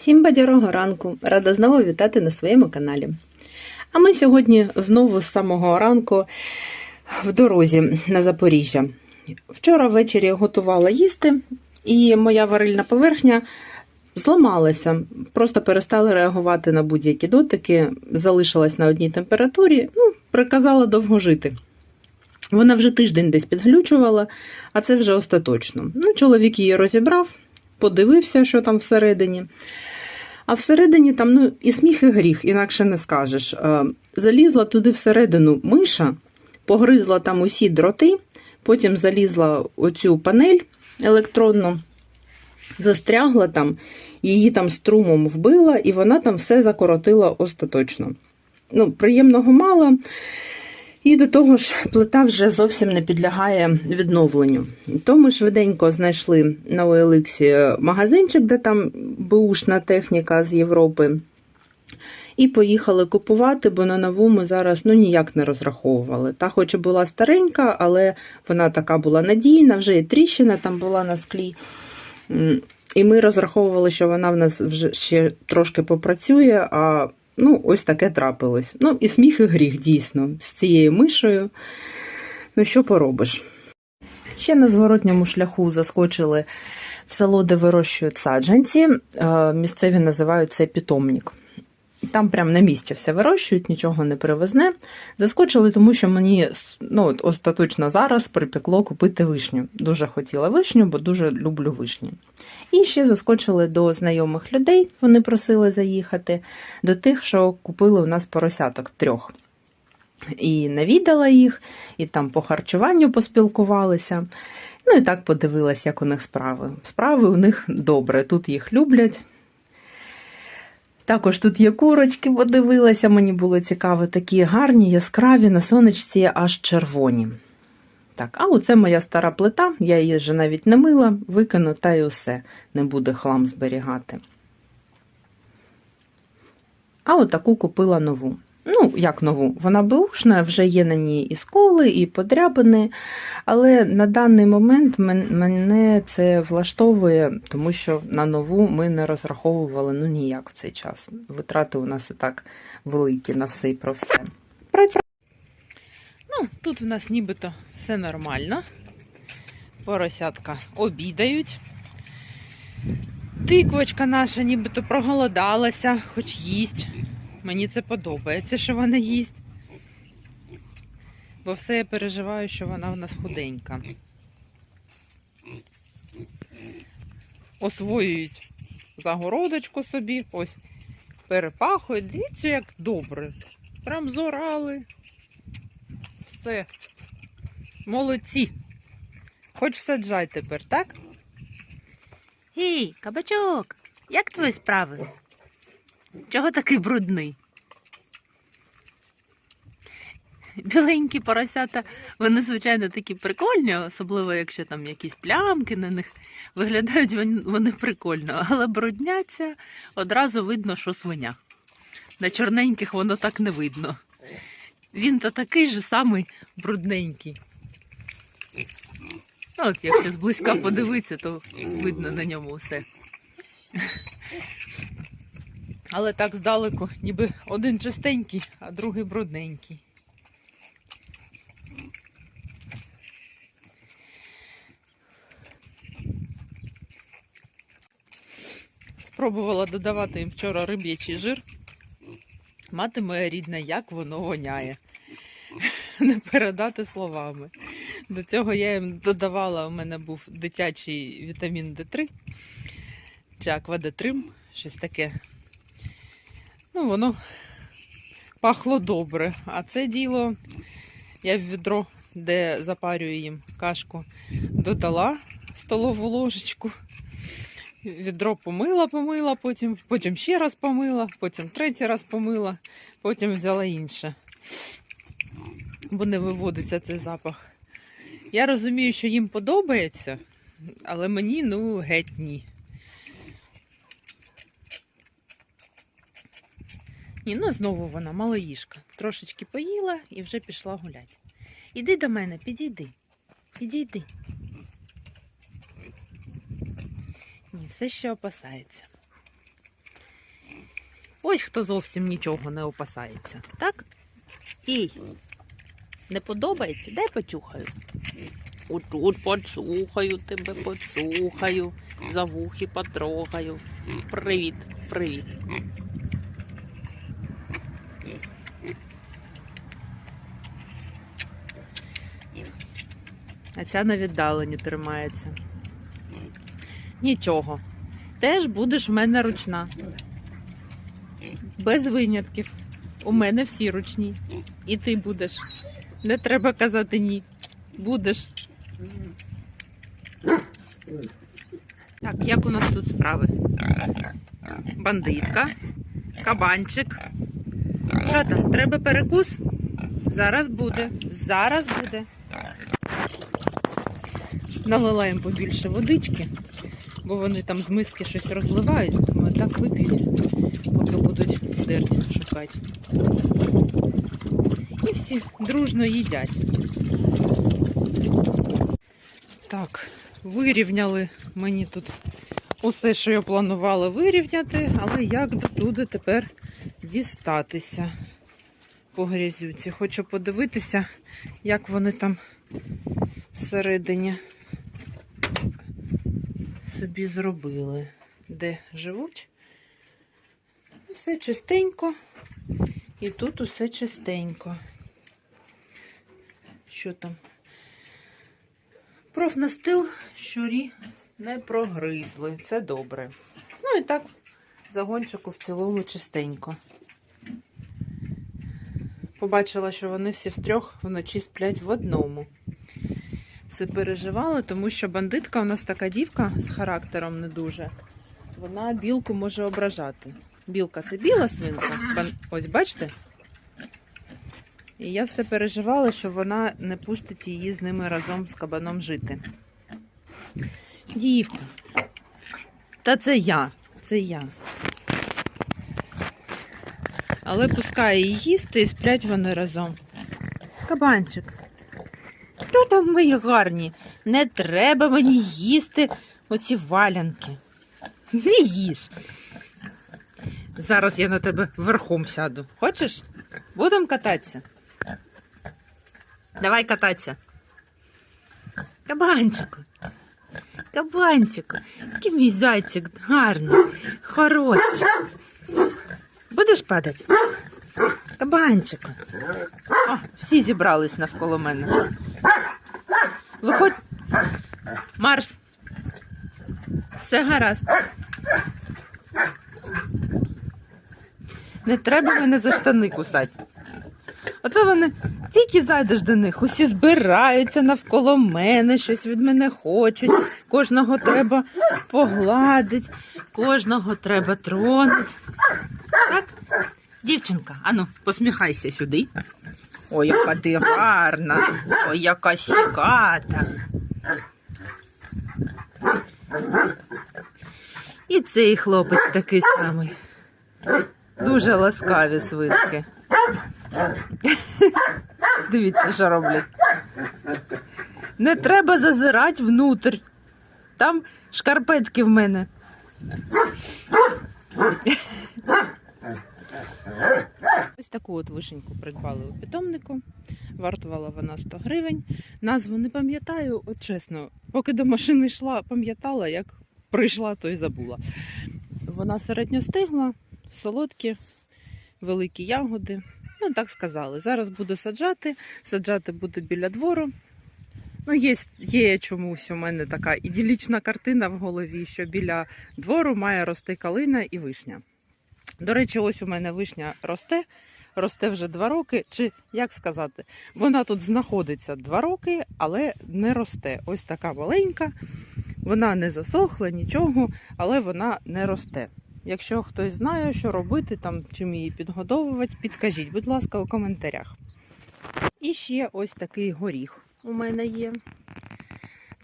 Всім бадьорого ранку! Рада знову вітати на своєму каналі. А ми сьогодні знову з самого ранку в дорозі на Запоріжжя. Вчора ввечері готувала їсти, і моя варильна поверхня зламалася. Просто перестала реагувати на будь-які дотики, залишилась на одній температурі, ну, приказала довго жити. Вона вже тиждень десь підглючувала, а це вже остаточно. Ну, чоловік її розібрав, подивився, що там всередині. А всередині там ну, і сміх, і гріх, інакше не скажеш. Е, Залізла туди всередину миша, погризла там усі дроти, потім залізла оцю панель електронну, застрягла там, її там струмом вбила, і вона там все закоротила остаточно. Ну, Приємного мало. І до того ж, плита вже зовсім не підлягає відновленню. То ми швиденько знайшли на OLX магазинчик, де там бушна техніка з Європи. І поїхали купувати, бо на нову ми зараз ну, ніяк не розраховували. Та хоч і була старенька, але вона така була надійна, вже і тріщина там була на склі. І ми розраховували, що вона в нас вже ще трошки попрацює, а Ну, ось таке трапилось. Ну, і сміх, і гріх, дійсно, з цією мишею. Ну, що поробиш? Ще на зворотньому шляху заскочили в село, де вирощують саджанці. Е, Місцеві називають це питомник. Там прямо на місці все вирощують, нічого не привезне. Заскочили, тому що мені ну, от остаточно зараз припекло купити вишню. Дуже хотіла вишню, бо дуже люблю вишні. І ще заскочили до знайомих людей, вони просили заїхати, до тих, що купили у нас поросяток трьох. І навідала їх, і там по харчуванню поспілкувалися. Ну і так подивилась, як у них справи. Справи у них добре, тут їх люблять. Також тут є курочки, подивилася, мені було цікаво, такі гарні, яскраві, на сонечці аж червоні. Так, а оце моя стара плита, я її вже навіть не мила, викину та й усе, не буде хлам зберігати. А отаку купила нову. Ну, як нову, вона беушна, вже є на ній і сколи, і подрябини, але на даний момент мене це влаштовує, тому що на нову ми не розраховували ну ніяк в цей час. Витрати у нас і так великі на все і про все. Ну, тут в нас нібито все нормально. Поросятка обідають. Тиквочка наша нібито проголодалася, хоч їсть. Мені це подобається, що вона їсть. Бо все я переживаю, що вона в нас худенька. Освоюють загородочку собі, ось перепахують. Дивіться, як добре. Прям зорали. Все. Молодці. Хоч саджай тепер, так? Гей, кабачок, як твої справи? Чого такий брудний? Біленькі поросята, вони, звичайно, такі прикольні, особливо якщо там якісь плямки на них. Виглядають вони, прикольно, але брудняться одразу видно, що свиня. На чорненьких воно так не видно. Він то такий же самий брудненький. Ну, От якщо зблизька подивитися, то видно на ньому все. Але так здалеку, ніби один чистенький, а другий брудненький. Спробувала додавати їм вчора риб'ячий жир. Мати моя рідна, як воно воняє. Не передати словами. До цього я їм додавала, у мене був дитячий вітамін Д3 чи аквадетрим, щось таке. Ну, воно пахло добре. А це діло я в відро, де запарюю їм кашку, додала столову ложечку. Відро помила, помила, потім, потім ще раз помила, потім третій раз помила, потім взяла інше. Бо не виводиться цей запах. Я розумію, що їм подобається, але мені ну геть ні. Ні, ну знову вона малоїжка. Трошечки поїла і вже пішла гуляти. Іди до мене, підійди. Підійди. Ні, все ще опасається. Ось хто зовсім нічого не опасається. Так? Ій. Не подобається? Дай почухаю. Отут поцухаю тебе, поцухаю, за вухи потрогаю. Привіт, привіт. А ця на віддаленні тримається. Нічого. Теж будеш в мене ручна. Без винятків. У мене всі ручні. І ти будеш. Не треба казати ні. Будеш. Так, як у нас тут справи? Бандитка, кабанчик. Що там? Треба перекус? Зараз буде. Зараз буде. Налила їм побільше водички, бо вони там з миски щось розливають, думаю, так вип'ють, поки будуть дерть шукати. І всі дружно їдять. Так, вирівняли мені тут усе, що я планувала вирівняти, але як до туди тепер дістатися по грязюці. Хочу подивитися, як вони там всередині собі зробили, де живуть. Все чистенько. І тут усе чистенько. Що там? Профнастил щурі не прогризли. Це добре. Ну і так, загончику в цілому чистенько. Побачила, що вони всі втрьох вночі сплять в одному. Все переживала, тому що бандитка у нас така дівка з характером не дуже. Вона білку може ображати. Білка це біла свинка. Ось бачите? І я все переживала, що вона не пустить її з ними разом з кабаном жити. Дівка. Та це я. Це я. Але пускає її їсти і сплять вони разом. Кабанчик. Хто там мої гарні? Не треба мені їсти оці валянки. Не їж. Зараз я на тебе верхом сяду. Хочеш? Будемо кататися? Давай кататися. Кабанчику. Кабанчику. Який мій зайчик гарний, хороший. Будеш падати? Кабанчику. О, всі зібрались навколо мене. Виходь. Марс. Все гаразд. Не треба мене за штани кусати. Оце вони тільки зайдеш до них, усі збираються навколо мене, щось від мене хочуть. Кожного треба погладити, кожного треба тронути. Так? Дівчинка, ану, посміхайся сюди. Ой, яка ти гарна, ой, яка сіката. І цей хлопець такий самий. Дуже ласкаві свинки. Дивіться, що роблять. Не треба зазирати внутрь. Там шкарпетки в мене. Ось таку от вишеньку придбали у питомнику. Вартувала вона 100 гривень. Назву не пам'ятаю, от чесно, поки до машини йшла, пам'ятала, як прийшла, то й забула. Вона середньостигла, солодкі, великі ягоди. Ну, так сказали. Зараз буду саджати. Саджати буду біля двору. Ну, є, є чомусь у мене така іділічна картина в голові, що біля двору має рости калина і вишня. До речі, ось у мене вишня росте, росте вже два роки. Чи як сказати, вона тут знаходиться два роки, але не росте. Ось така маленька. Вона не засохла, нічого, але вона не росте. Якщо хтось знає, що робити, там, чим її підгодовувати, підкажіть, будь ласка, у коментарях. І ще ось такий горіх у мене є.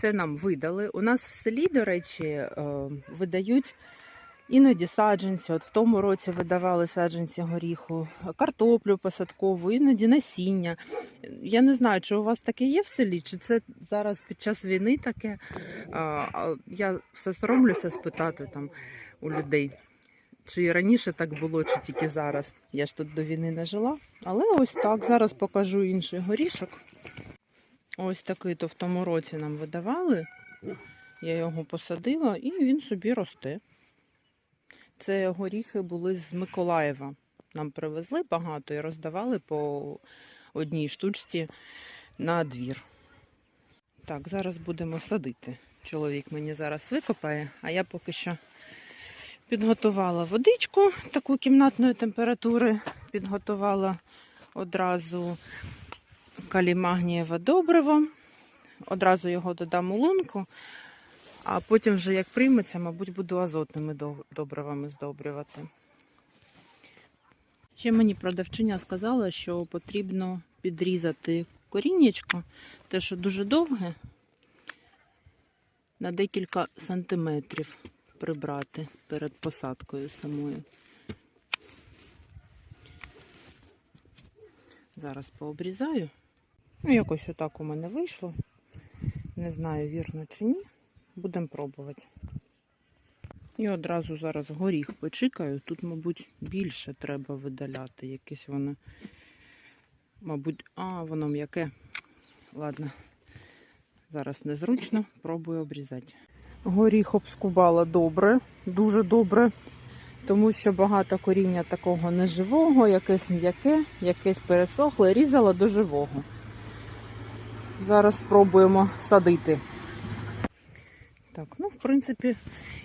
Це нам видали. У нас в селі, до речі, е, видають іноді саджанці. От в тому році видавали саджанці горіху, картоплю посадкову, іноді насіння. Я не знаю, чи у вас таке є в селі, чи це зараз під час війни таке. Я все соромлюся спитати там у людей. чи раніше так було, чи тільки зараз. Я ж тут до війни не жила. Але ось так. Зараз покажу інший горішок. Ось такий то в тому році нам видавали. Я його посадила і він собі росте. Це горіхи були з Миколаєва. Нам привезли багато і роздавали по одній штучці на двір. Так, зараз будемо садити. Чоловік мені зараз викопає, а я поки що підготувала водичку таку кімнатної температури, підготувала одразу калімагнієве добриво, одразу його додам у лунку, а потім вже як прийметься, мабуть, буду азотними добривами здобрювати. Ще мені продавчиня сказала, що потрібно підрізати коріннячко, те, що дуже довге, на декілька сантиметрів прибрати перед посадкою самою. Зараз пообрізаю. Ну, якось отак у мене вийшло. Не знаю, вірно чи ні. Будемо пробувати. І одразу зараз горіх почикаю. Тут, мабуть, більше треба видаляти. Якесь воно, мабуть, а, воно м'яке. Ладно, зараз незручно, пробую обрізати. Горіх обскубала добре, дуже добре, тому що багато коріння такого неживого, якесь м'яке, якесь пересохле, різала до живого. Зараз спробуємо садити. Принципі,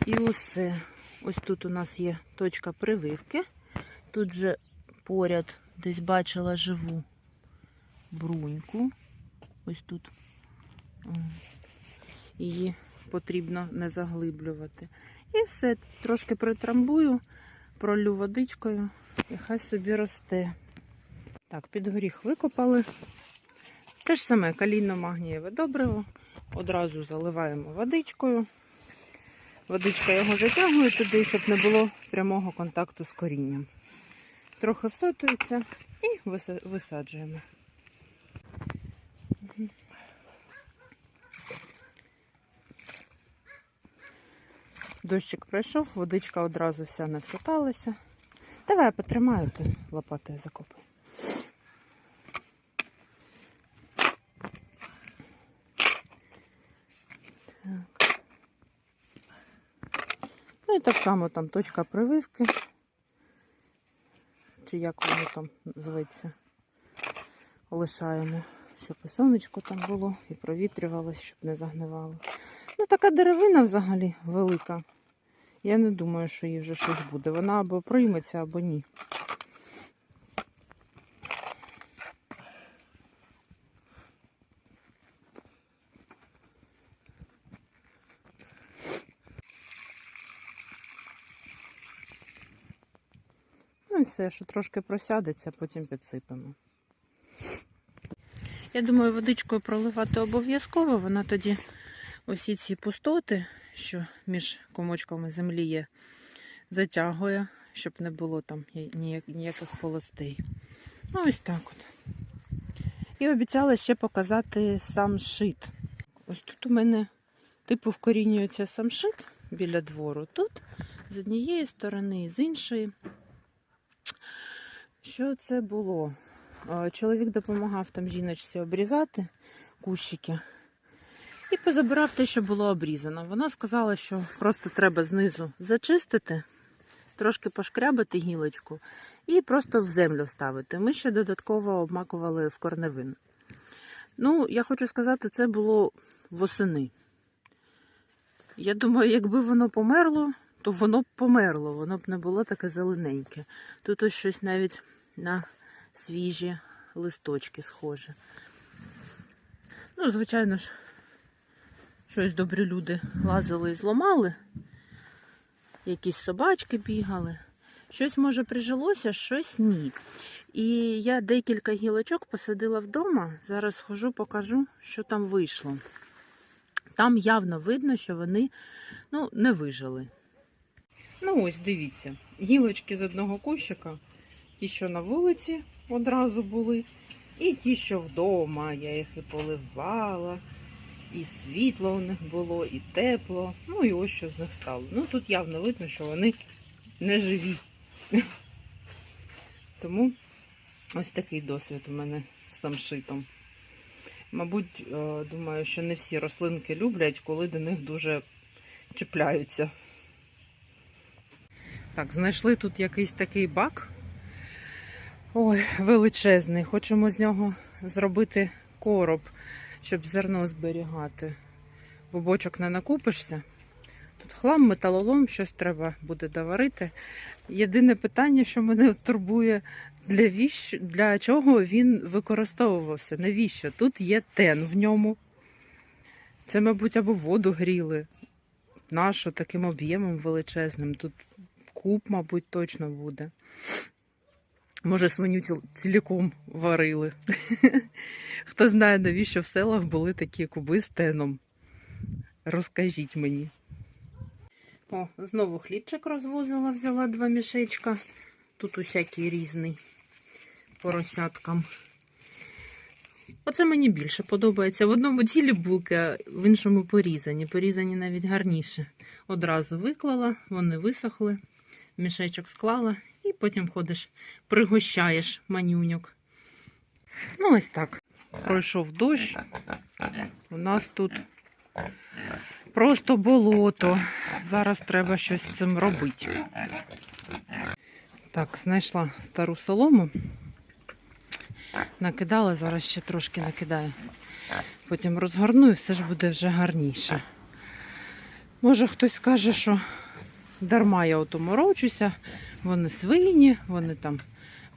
і усе. Ось тут у нас є точка прививки. Тут же поряд десь бачила живу бруньку. Ось тут. Її потрібно не заглиблювати. І все, трошки притрамбую, пролю водичкою і хай собі росте. Так, під горіх викопали. Те ж саме калійно-магнієве добриво. Одразу заливаємо водичкою. Водичка його затягує туди, щоб не було прямого контакту з корінням. Трохи всотується і висаджуємо. Дощик пройшов, водичка одразу вся не всоталася. Давай потримаю, ти лопатою закопай. І так само там точка прививки. Чи як воно там зветься. Лишаємо, щоб і сонечко там було, і провітрювалося, щоб не загнивало. Ну, така деревина взагалі велика. Я не думаю, що їй вже щось буде. Вона або прийметься, або ні. Все, що трошки просядеться, потім підсипемо. Я думаю, водичкою проливати обов'язково, вона тоді усі ці пустоти, що між комочками землі є, затягує, щоб не було там ніяких полостей. Ну, ось так от. І обіцяла ще показати самшит. Ось тут у мене типу вкорінюється самшит біля двору. Тут з однієї сторони і з іншої. Що це було? Е, Чоловік допомагав там жіночці обрізати кущики і позабирав те, що було обрізано. Вона сказала, що просто треба знизу зачистити, трошки пошкрябати гілочку і просто в землю ставити. Ми ще додатково обмакували в корневин. Ну, я хочу сказати, це було восени. Я думаю, якби воно померло, то воно б померло, воно б не було таке зелененьке. Тут ось щось навіть на свіжі листочки схоже. Ну, звичайно ж, щось добрі люди лазили і зламали. Якісь собачки бігали. Щось, може, прижилося, щось ні. І я декілька гілочок посадила вдома. Зараз схожу, покажу, що там вийшло. Там явно видно, що вони ну, не вижили. Ну, ось дивіться, гілочки з одного кущика, ті, що на вулиці одразу були, і ті, що вдома. Я їх і поливала, і світло у них було, і тепло. Ну і ось що з них стало. Ну тут явно видно, що вони не живі. Тому ось такий досвід у мене з самшитом. Мабуть, е, думаю, що не всі рослинки люблять, коли до них дуже чіпляються. Так, знайшли тут якийсь такий бак. Ой, величезний. Хочемо з нього зробити короб, щоб зерно зберігати. Бо бочок не накупишся. Тут хлам, металолом, щось треба буде доварити. Єдине питання, що мене турбує, для, віщ... для чого він використовувався? Навіщо? Тут є тен в ньому. Це, мабуть, або воду гріли. Нащо таким об'ємом величезним? Тут куб, мабуть, точно буде. Може, свиню ціл- ціліком варили. Хто знає, навіщо в селах були такі куби з теном. Розкажіть мені. О, знову хлібчик розвозила, взяла два мішечка. Тут усякий різний поросяткам. Оце мені більше подобається. В одному ділі булки, а в іншому порізані. Порізані навіть гарніше. Одразу виклала, вони висохли, мішечок склала і потім ходиш, пригощаєш манюньок. Ну, ось так. Пройшов дощ. У нас тут просто болото. Зараз треба щось з цим робити. Так, знайшла стару солому. Накидала, зараз ще трошки накидаю. Потім розгорну і все ж буде вже гарніше. Може хтось скаже, що дарма я ото морочуся, вони свині, вони там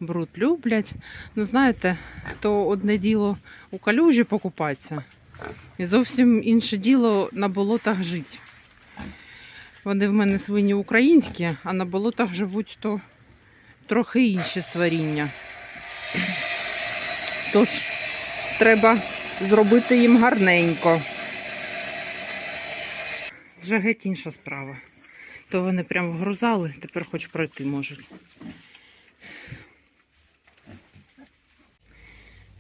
бруд люблять. Ну, знаєте, то одне діло у калюжі покупатися, і зовсім інше діло на болотах жити. Вони в мене свині українські, а на болотах живуть то трохи інші створіння. Тож треба зробити їм гарненько. Вже геть інша справа. То вони прям вгрузали, тепер хоч пройти можуть.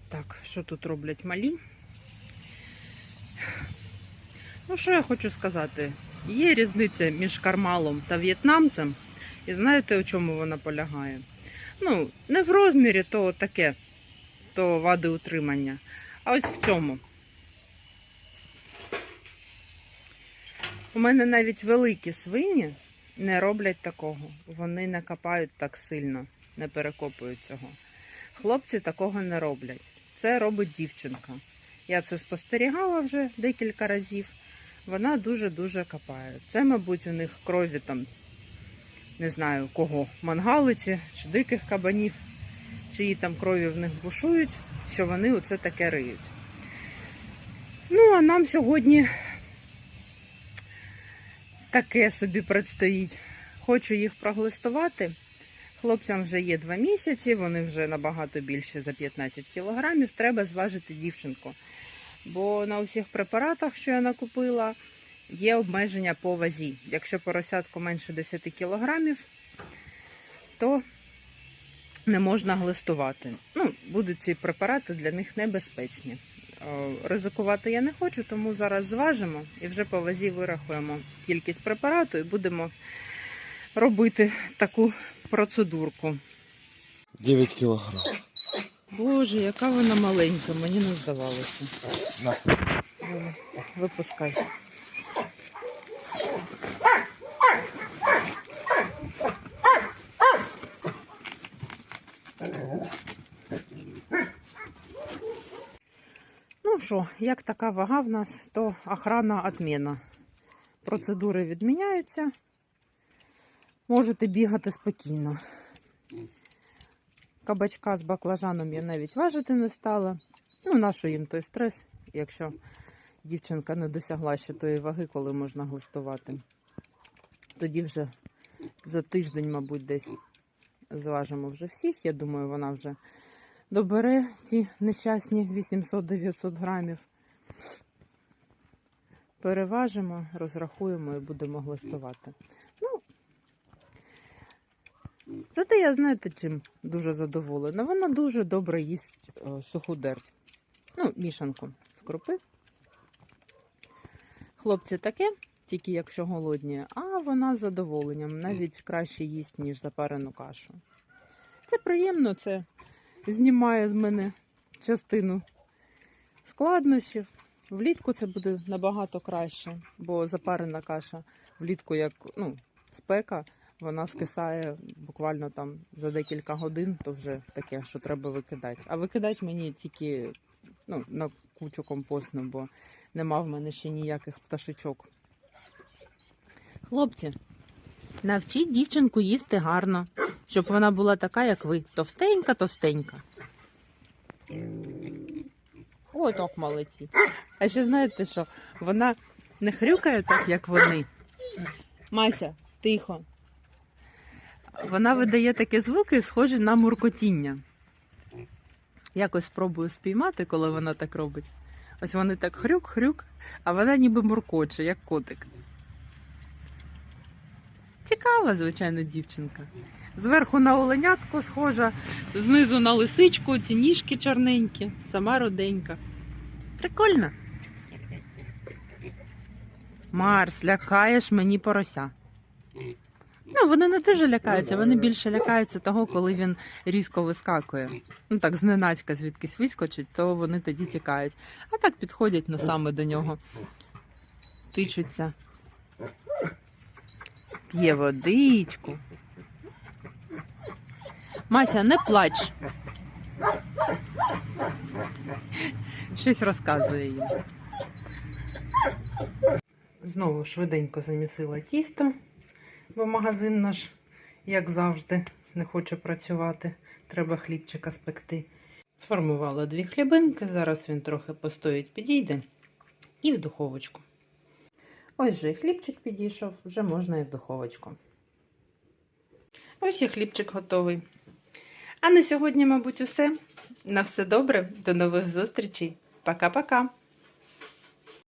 Так, що тут роблять малі? Ну, що я хочу сказати? Є різниця між кармалом та в'єтнамцем. І знаєте, у чому вона полягає? Ну, не в розмірі, то таке, то вади утримання. А ось в цьому. У мене навіть великі свині не роблять такого. Вони не копають так сильно, не перекопують цього. Хлопці такого не роблять. Це робить дівчинка. Я це спостерігала вже декілька разів. Вона дуже-дуже копає. Це, мабуть, у них крові там, не знаю кого, мангалиці чи диких кабанів, чиї там крові в них бушують, що вони оце таке риють. Ну, а нам сьогодні таке собі предстоїть. Хочу їх проглистувати. Хлопцям вже є два місяці, вони вже набагато більше за 15 кілограмів. Треба зважити дівчинку. Бо на усіх препаратах, що я накупила, є обмеження по вазі. Якщо поросятку менше 10 кілограмів, то не можна глистувати. Ну, будуть ці препарати для них небезпечні. Е, Ризикувати я не хочу, тому зараз зважимо і вже по вазі вирахуємо кількість препарату і будемо робити таку процедурку. 9 кілограм. Боже, яка вона маленька, мені не здавалося. На. Випускай. Що, як така вага в нас, то охрана відміна. Процедури відміняються. Можете бігати спокійно. Кабачка з баклажаном я навіть важити не стала. Ну, нащо їм той стрес, якщо дівчинка не досягла ще тої ваги, коли можна глистувати. Тоді вже за тиждень, мабуть, десь зважимо вже всіх. Я думаю, вона вже добере ті нещасні 800-900 грамів. Переважимо, розрахуємо і будемо глистувати. Ну, Зате я знаєте, чим дуже задоволена. Вона дуже добре їсть е, суху дерть. Ну, мішанку з крупи. Хлопці таке, тільки якщо голодні, а вона з задоволенням навіть краще їсть, ніж запарену кашу. Це приємно, це знімає з мене частину складнощів. Влітку це буде набагато краще, бо запарена каша влітку, як ну, спека, вона скисає буквально там за декілька годин, то вже таке, що треба викидати. А викидати мені тільки ну, на кучу компостну, бо нема в мене ще ніяких пташечок. Хлопці, навчіть дівчинку їсти гарно, щоб вона була така, як ви. Товстенька, товстенька. Ой, так молодці. А ще знаєте що? Вона не хрюкає так, як вони. Мася, тихо. Вона видає такі звуки, схожі на муркотіння. Якось спробую спіймати, коли вона так робить. Ось вони так хрюк-хрюк, а вона ніби муркоче, як котик. Цікава, звичайно, дівчинка. Зверху на оленятку схожа, знизу на лисичку, ці ніжки чорненькі, сама роденька. Прикольно. Марс, лякаєш мені порося. Ну, вони не дуже лякаються, вони більше лякаються того, коли він різко вискакує. Ну так, зненацька звідкись вискочить, то вони тоді тікають. А так підходять саме до нього. Тичуться. П'є водичку. Мася, не плач. Щось розказує їм. Знову швиденько замісила тісто, бо магазин наш, як завжди, не хоче працювати. Треба хлібчика спекти. Сформувала дві хлібинки, зараз він трохи постоїть, підійде і в духовочку. Ось же і хлібчик підійшов, вже можна і в духовочку. Ось і хлібчик готовий. А на сьогодні, мабуть, усе. На все добре, до нових зустрічей. Пока-пока.